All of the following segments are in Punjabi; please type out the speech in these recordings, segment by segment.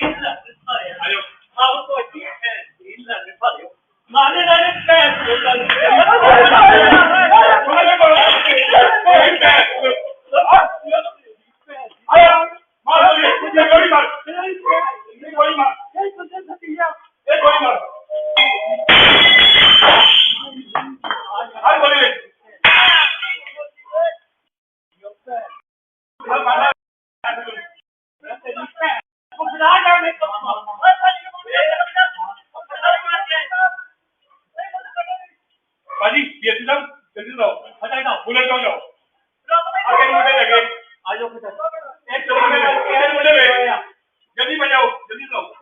Mane, mane, mane, mane, mane, mane, ਭਾਜੀ ਜੀਤੀ ਸਾਹਿਬ ਜਲਦੀ ਲਾਓ ਅੱਛਾ ਇਹਦਾ ਬੁਲਟ ਲਾਓ ਜਾਓ। ਅੱਗੇ ਮੁੰਡੇ ਲੱਗੇ ਆ ਜਾਓ ਫਿਰ। ਇੱਕ ਦੋ ਮੁੰਡੇ ਲੱਗੇ ਇੱਕ ਮੁੰਡੇ ਵੇ ਜਲਦੀ ਬਜਾਓ ਜਲਦੀ ਲਾਓ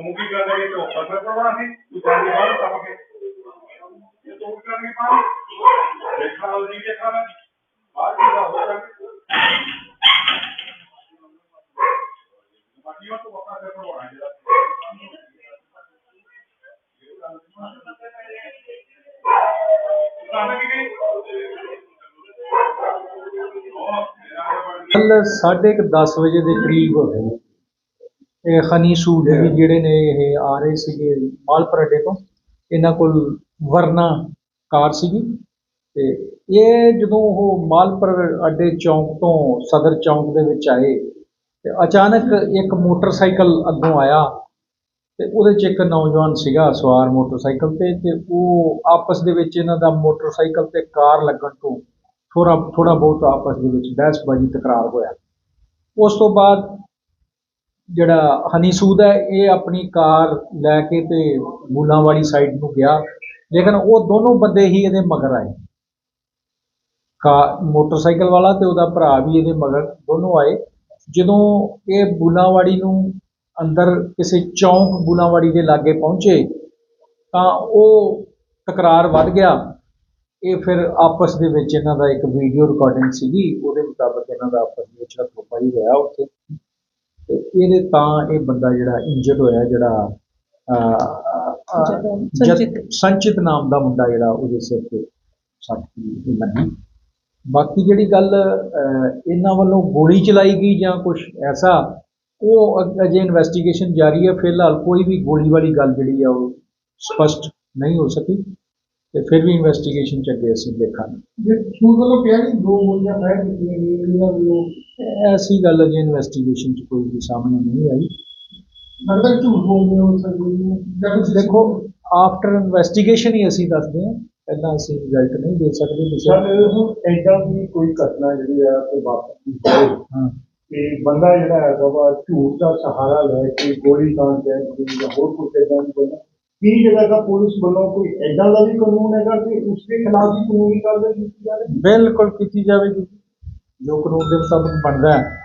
तुम की कर रहे तो फसल करवा थी तू जाने वाला तब के ये तो करने पाओ देखा और नहीं देखा ना बात की बात हो जाएगी बाकी तो वक्त से तो बढ़ा ਕੱਲ 10:30 ਵਜੇ ਦੇ ਕਰੀਬ ਇਹ ਹਨੀ ਸੂਦ ਜੀ ਜਿਹੜੇ ਨੇ ਇਹ ਆ ਰਹੇ ਸੀਗੇ ਮਾਲਪੁਰ ਅੱਡੇ ਤੋਂ ਇਹਨਾਂ ਕੋਲ ਵਰਨਾ ਕਾਰ ਸੀਗੀ ਤੇ ਇਹ ਜਦੋਂ ਉਹ ਮਾਲਪੁਰ ਅੱਡੇ ਚੌਂਕ ਤੋਂ ਸਦਰ ਚੌਂਕ ਦੇ ਵਿੱਚ ਆਏ ਤੇ ਅਚਾਨਕ ਇੱਕ ਮੋਟਰਸਾਈਕਲ ਅੱਗੋਂ ਆਇਆ ਤੇ ਉਹਦੇ 'ਚ ਇੱਕ ਨੌਜਵਾਨ ਸੀਗਾ ਸਵਾਰ ਮੋਟਰਸਾਈਕਲ ਤੇ ਤੇ ਉਹ ਆਪਸ ਦੇ ਵਿੱਚ ਇਹਨਾਂ ਦਾ ਮੋਟਰਸਾਈਕਲ ਤੇ ਕਾਰ ਲੱਗਣ ਤੋਂ ਥੋੜਾ ਥੋੜਾ ਬਹੁਤ ਆਪਸ ਦੇ ਵਿੱਚ ਬਹਿਸਬਾਜ਼ੀ ਤਕਰਾਰ ਹੋਇਆ। ਉਸ ਤੋਂ ਬਾਅਦ ਜਿਹੜਾ ਹਨੀ ਸੂਦ ਹੈ, ਇਹ ਆਪਣੀ ਕਾਰ ਲੈ ਕੇ ਤੇ ਮੂਲਾਂ ਵਾਲੀ ਸਾਈਡ ਨੂੰ ਗਿਆ। ਲੇਕਿਨ ਉਹ ਦੋਨੋਂ ਬੰਦੇ ਹੀ ਇਹਦੇ ਮਗਰ ਆਏ। ਕਾ, ਮੋਟਰਸਾਈਕਲ ਵਾਲਾ ਤੇ ਉਹਦਾ ਭਰਾ ਵੀ ਇਹਦੇ ਮਗਰ ਦੋਨੋਂ ਆਏ। ਜਦੋਂ ਇਹ ਬੁਲਾਵਾੜੀ ਨੂੰ ਅੰਦਰ ਕਿਸੇ ਚੌਂਕ ਬੁਲਾਵਾੜੀ ਦੇ ਲਾਗੇ ਪਹੁੰਚੇ, ਤਾਂ ਉਹ ਤਕਰਾਰ ਵੱਧ ਗਿਆ। ਇਹ ਫਿਰ ਆਪਸ ਦੇ ਵਿੱਚ ਇਹਨਾਂ ਦਾ ਇੱਕ ਵੀਡੀਓ ਰਿਕਾਰਡਿੰਗ ਸੀਗੀ। ਉਹਦੇ ਮੁਤਾਬਕ ਇਹਨਾਂ ਦਾ ਆਪਸ ਵਿੱਚ ਹੱਥੋਂ-ਪਾਈ ਹੋਇਆ ਉੱਥੇ। ਤੇ ਇਹਦੇ ਤਾਂ ਇਹ ਬੰਦਾ ਜਿਹੜਾ ਇੰਜਰਡ ਹੋਇਆ ਜਿਹੜਾ ਸੰਚਿਤ। ਨਾਮ ਦਾ ਮੁੰਡਾ ਜਿਹੜਾ ਉਹਦੇ ਸਿਰ ਤੇ ਸੱਟ ਦੀ ਲੱਗੀ। ਬਾਕੀ ਜਿਹੜੀ ਗੱਲ ਇਹਨਾਂ ਵੱਲੋਂ ਗੋਲੀ ਚਲਾਈ ਗਈ ਜਾਂ ਕੁਝ ਐਸਾ ਉਹ ਅਜੇ ਇਨਵੈਸਟੀਗੇਸ਼ਨ ਜਾਰੀ ਹੈ। ਫਿਲਹਾਲ ਕੋਈ ਵੀ ਗੋਲੀ ਵਾਲੀ ਗੱਲ ਜਿਹੜੀ ਆ ਉਹ ਸਪਸ਼ਟ ਨਹੀਂ ਹੋ ਸਕੀ। ਤੇ ਫਿਰ ਵੀ ਇਨਵੈਸਟੀਗੇਸ਼ਨ ਚ ਅੱਗੇ ਅਸੀਂ ਦੇਖਾਂਗੇ ਜੇ ਸੂਦ ਵੱਲੋਂ ਕਿਹਾ ਕਿ ਦੋ ਗੋਲੀਆਂ ਫਾਇਰ ਕੀਤੀਆਂ ਗਈਆਂ ਇਹਨਾਂ ਵੱਲੋਂ ਐਸੀ ਗੱਲ ਅਜੇ ਇਨਵੈਸਟੀਗੇਸ਼ਨ ਚ ਕੋਈ ਵੀ ਸਾਹਮਣੇ ਨਹੀਂ ਆਈ ਲੱਗਦਾ ਕਿ ਝੂਠ ਬੋਲਦੇ ਹੋ ਸਰ ਗੋਲੀ ਜਾਂ ਕੁਝ ਦੇਖੋ ਆਫਟਰ ਇਨਵੈਸਟੀਗੇਸ਼ਨ ਹੀ ਅਸੀਂ ਦੱਸਦੇ ਹਾਂ ਪਹਿਲਾਂ ਅਸੀਂ ਰਿਜ਼ਲਟ ਨਹੀਂ ਦੇ ਸਕਦੇ ਕਿਸੇ ਸਰ ਹੁਣ ਐਡਾ ਦੀ ਕੋਈ ਘਟਨਾ ਜਿਹੜੀ ਆ ਤੇ ਵਾਪਰਦੀ ਹੋਵੇ ਹਾਂ ਕਿ ਬੰਦਾ ਜਿਹੜਾ ਹੈਗਾ ਵਾ ਝੂਠ ਦਾ ਸਹਾਰਾ ਲੈ ਕੇ ਗੋਲੀ ਕਾਂਡ ਦੇ ਜਾਂ ਹੋਰ ਕੋਈ ਏਦਾਂ ਦੀ ਬੰਦਾ ਕੀ ਜਿਹੜਾ ਹੈਗਾ ਪੁਲਿਸ ਵੱਲੋਂ ਕੋਈ ਐਡਾ ਦਾ ਵੀ ਕਾਨੂੰਨ ਹੈਗਾ ਕਿ ਉਸ ਦੇ ਖਿਲਾਫ ਵੀ ਕਾਨੂੰਨੀ ਕਾਰਵਾਈ ਕੀਤੀ ਜਾਵੇ ਬਿਲਕੁਲ ਕੀਤੀ ਜਾਵੇਗੀ ਜੋ ਕਾਨੂੰਨ ਦੇ ਮੁਤਾਬਕ ਬਣਦਾ ਹੈ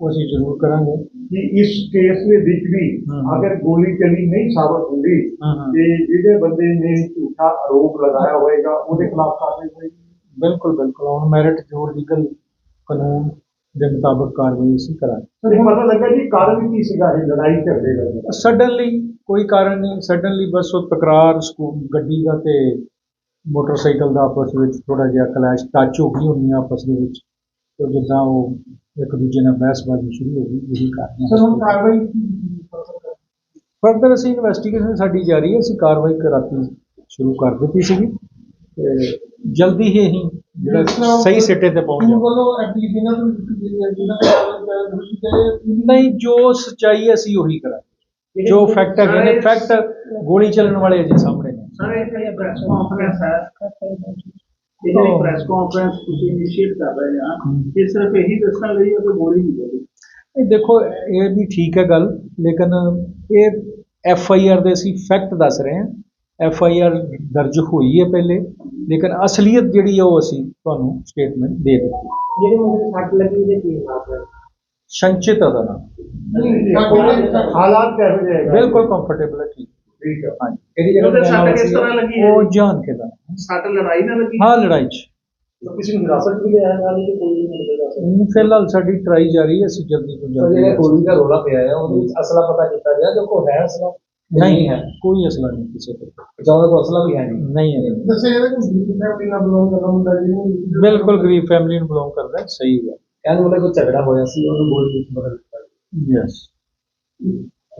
ਉਹ ਅਸੀਂ ਜ਼ਰੂਰ ਕਰਾਂਗੇ ਕਿ ਇਸ ਕੇਸ ਦੇ ਵਿੱਚ ਵੀ ਹਮ। ਅਗਰ ਗੋਲੀ ਚੱਲੀ ਨਹੀਂ ਸਾਬਤ ਹੁੰਦੀ ਹਾਂ, ਹਾਂ। ਤੇ ਜਿਹੜੇ ਬੰਦੇ ਨੇ ਝੂਠਾ ਆਰੋਪ ਲਗਾਇਆ ਹੋਏਗਾ ਉਹਦੇ ਖਿਲਾਫ ਕਾਰਵਾਈ ਹੋਏਗੀ ਬਿਲਕੁਲ ਬਿਲਕੁਲ ਔਨ ਮੈਰਿਟ ਜੋ ਲੀਗਲ ਕਾਨੂੰਨ ਦੇ ਮੁਤਾਬਕ ਕਾਰਵਾਈ ਅਸੀਂ ਕਰਾਂਗੇ। ਸਰ ਪਤਾ ਲੱਗਾ ਜੀ ਕਾਰਨ ਕੀ ਸੀਗਾ ਇਹ ਲੜਾਈ ਝਗੜੇ ਦਾ? ਸਡਨਲੀ ਕੋਈ ਕਾਰਨ ਨਹੀਂ ਸਡਨਲੀ ਬਸ ਉਹ ਤਕਰਾਰ ਗੱਡੀ ਦਾ ਤੇ ਮੋਟਰਸਾਈਕਲ ਦਾ ਆਪਸ ਵਿੱਚ ਥੋੜਾ ਜਿਹਾ ਕਲੈਸ਼ ਟੱਚ ਹੋ ਗਈ ਹੋਣੀ ਆਪਸ ਦੇ ਵਿੱਚ। ਤੇ ਜਿੱਦਾਂ ਉਹ ਇੱਕ ਦੂਜੇ ਨਾਲ ਬਹਿਸਬਾਜ਼ੀ ਸ਼ੁਰੂ ਹੋ ਗਈ ਇਹੀ ਸਰ ਹੁਣ ਕਾਰਨ ਕਾਰਵਾਈ ਕੀ ਫਰਦਰ ਅਸੀਂ ਇਨਵੈਸਟੀਗੇਸ਼ਨ ਸਾਡੀ ਜਾਰੀ ਹੈ ਅਸੀਂ ਕਾਰਵਾਈ ਕਰਾਤੀ ਸ਼ੁਰੂ ਕਰ ਦਿੱਤੀ ਸੀਗੀ। ਤੇ ਜਲਦੀ ਹੀ ਅਸੀਂ ਸਹੀ ਸਿੱਟੇ ਤੇ ਪਹੁੰਚ ਜਾਵਾਂਗੇ ਵੱਲੋਂ ਐਪਲੀਕੇਸ਼ਨਾਂ ਤੋਂ ਨਹੀਂ ਜੋ ਸੱਚਾਈ ਹੈ ਅਸੀਂ ਉਹੀ ਕਰਾਂਗੇ। ਜੋ ਫੈਕਟ ਹੈਗੇ ਨੇ ਫੈਕਟ ਗੋਲੀ ਚੱਲਣ ਵਾਲੇ ਅਜੇ ਸਾਹਮਣੇ ਨੇ। ਸਰ ਇਹ ਪ੍ਰੈਸ ਕਾਨਫਰੰਸ ਹੈ। ਇਹ ਜਿਹੜੀ ਪ੍ਰੈਸ ਕਾਨਫਰੰਸ ਤੁਸੀਂ ਇਨੀਸ਼ੀਏਟ ਕਰ ਰਹੇ ਆ ਇਹ ਸਿਰਫ ਇਹੀ ਦੱਸਣ ਲਈ ਹੈ ਕਿ ਗੋਲੀ ਨਹੀਂ ਚੱਲੀ? ਇਹ ਦੇਖੋ ਇਹ ਵੀ ਠੀਕ ਹੈ ਗੱਲ ਲੇਕਿਨ ਇਹ ਐਫ ਆਈ ਆਰ ਦੇ ਅਸੀਂ ਫੈਕਟ ਦੱਸ ਰਹੇ ਹਾਂ। ਐਫ ਆਈ ਆਰ ਦਰਜ ਹੋਈ ਹੈ ਪਹਿਲੇ। ਲੇਕਿਨ ਅਸਲੀਅਤ ਜਿਹੜੀ ਹੈ ਉਹ ਅਸੀਂ ਤੁਹਾਨੂੰ ਸਟੇਟਮੈਂਟ ਦੇ ਦਿੱਤੀ। ਜਿਹੜੇ ਮੁੰਡੇ ਸੱਟ ਲੱਗੀ ਉਹਦੇ ਕੀ ਹਾਲਾਤ ਹੈ ਸੰਚਿਤ ਦਾ ਨਾਮ। ਹਾਲਾਤ ਕਿਹੋ ਜਿਹੇ ਹੈਗੇ? ਬਿਲਕੁਲ ਕੰਫਰਟੇਬਲ ਹੈ ਠੀਕ। ਠੀਕ ਹੈ ਹਾਂਜੀ। ਉਹਦੇ ਜਗ੍ਹਾ ਸੱਟ ਕਿਸ ਤਰ੍ਹਾਂ ਲੱਗੀ ਹੈ? ਉਹ ਜਾਣ ਕੇ ਦਾ। ਸੱਟ ਲੜਾਈ ਨਾਲ ਲੱਗੀ? ਹਾਂ ਲੜਾਈ 'ਚ। ਕਿਸੇ ਨੂੰ ਹਿਰਾਸਤ ਵੀ ਲਿਆ ਜਾ ਕਿ ਕੋਈ ਨਹੀਂ ਮਿਲੇਗਾ ਫਿਲਹਾਲ ਸਾਡੀ ਟਰਾਈ ਜਾਰੀ ਹੈ ਅਸੀਂ ਜਲਦੀ ਤੋਂ ਜਲਦੀ ਗੋਲੀ ਦਾ ਰੋਲਾ ਪਿਆ ਹੈ ਉਹਦੇ ਵਿੱਚ ਅਸਲਾ ਪਤਾ ਕੀਤਾ ਗਿਆ ਜੋ ਕੋ ਹੈ ਅਸਲਾ। ਨਹੀਂ ਹੈ। ਕੋਈ ਅਸਲਾ ਨਹੀਂ ਕਿਸੇ ਕੋਲ ਜਾਂ ਉਹਦਾ ਅਸਲਾ ਵੀ ਹੈ ਨਹੀਂ। ਨਹੀਂ ਹੈ। ਦੱਸਿਆ ਜਾਂਦਾ ਕਿ ਬੀਬੀ ਫੈਮਿਲੀ ਨਾਲ ਬਿਲੋਂਗ ਕਰਦਾ ਮੁੰਡਾ ਜਿਹਨੂੰ ਬਿਲਕੁਲ ਗਰੀਬ ਫੈਮਿਲੀ ਨੂੰ ਬਿਲੋਂਗ ਕਰਦਾ ਸਹੀ ਹੈ ਕਹਿੰਦੇ ਉਹਦਾ ਕੋਈ ਝਗੜਾ ਹੋਇਆ ਸੀ ਉਹਨੂੰ ਗੋਲੀ ਵਿੱਚ ਬਦਲ ਦਿੱਤਾ। ਯੈਸ